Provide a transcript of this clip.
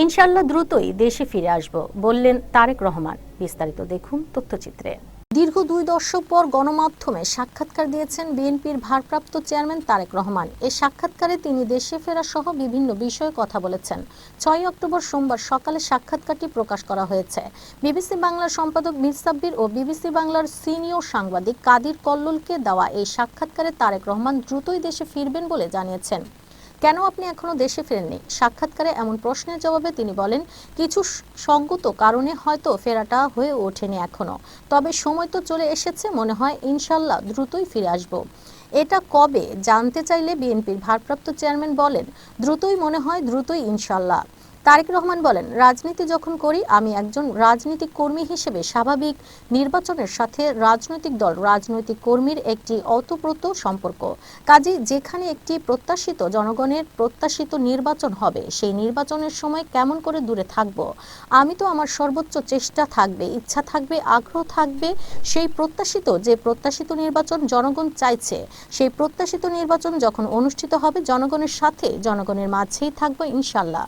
ইনশাল্লাহ দ্রুতই দেশে ফিরে আসব, বললেন তারেক রহমান। বিস্তারিত দেখুন তথ্যচিত্রে। দীর্ঘ দুই দশক পর গণমাধ্যমে সাক্ষাৎকার দিয়েছেন বিএনপির ভারপ্রাপ্ত চেয়ারম্যান তারেক রহমান। এই সাক্ষাৎকারে তিনি দেশে ফেরা সহ বিভিন্ন বিষয়ে কথা বলেছেন। ছয় অক্টোবর সোমবার সকালে সাক্ষাৎকারটি প্রকাশ করা হয়েছে। বিবিসি বাংলার সম্পাদক মীর সাব্বির ও বিবিসি বাংলার সিনিয়র সাংবাদিক কাদির কল্লোলকে দেওয়া এই সাক্ষাৎকারে তারেক রহমান দ্রুতই দেশে ফিরবেন বলে জানিয়েছেন। কেন আপনি এখনও দেশে ফেরেননি? সাক্ষাৎকারে এমন প্রশ্নের জবাবে তিনি বলেন, কিছু সঙ্গত কারণে হয়তো ফেরাটা হয়ে ওঠেনি এখনও। তবে সময় তো চলে এসেছে, মনে হয় ইনশাল্লাহ দ্রুতই ফিরে আসব। এটা কবে জানতে চাইলে বিএনপির ভারপ্রাপ্ত চেয়ারম্যান বলেন, দ্রুতই মনে হয় দ্রুতই ইনশাল্লাহ। তারেক রহমান বলেন, রাজনীতি যখন করি, আমি একজন রাজনৈতিক কর্মী হিসেবে স্বাভাবিক নির্বাচনের সাথে রাজনৈতিক দল, রাজনৈতিক কর্মীর একটি অতপ্রত সম্পর্ক। কাজে যেখানে একটি প্রত্যাশিত জনগণের প্রত্যাশিত নির্বাচন হবে, সেই নির্বাচনের সময় কেমন করে দূরে থাকব? আমি তো আমার সর্বোচ্চ চেষ্টা থাকবে, ইচ্ছা থাকবে, আগ্রহ থাকবে, সেই প্রত্যাশিত যে প্রত্যাশিত নির্বাচন জনগণ চাইছে, সেই প্রত্যাশিত নির্বাচন যখন অনুষ্ঠিত হবে, জনগণের সাথে, জনগণের মাঝেই থাকব ইনশাল্লাহ।